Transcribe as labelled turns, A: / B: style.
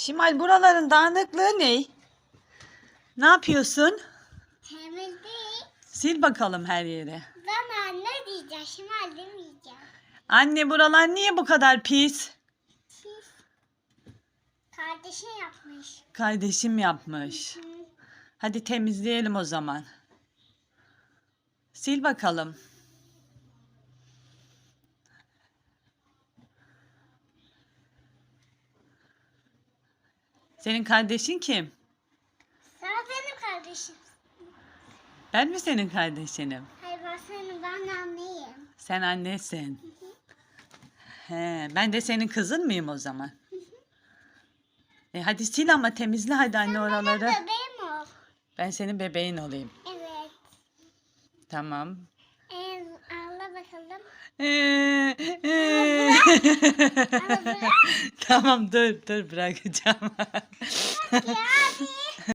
A: Şimal buraların dağınıklığı ne? Ne yapıyorsun?
B: Temiz değil.
A: Sil bakalım her yeri.
B: Ben anne diyeceğim. Şimal demeyeceğim.
A: Anne buralar niye bu kadar pis?
B: Siz kardeşin yapmış.
A: Kardeşim yapmış.
B: Hı.
A: Hadi temizleyelim o zaman. Sil bakalım. Senin kardeşin kim?
B: Sen benim kardeşim.
A: Ben mi senin kardeşinim?
B: Hayır ben senin ben anneyim.
A: Sen annesin. He, ben de senin kızın mıyım o zaman? E hadi sil ama temizle hadi anne
B: Benim
A: oraları.
B: bebeğim ol.
A: Ben senin bebeğin olayım.
B: Evet.
A: Tamam.
B: Ee, ağla bakalım.
A: Ee. tamam dur dur bırakacağım. Bak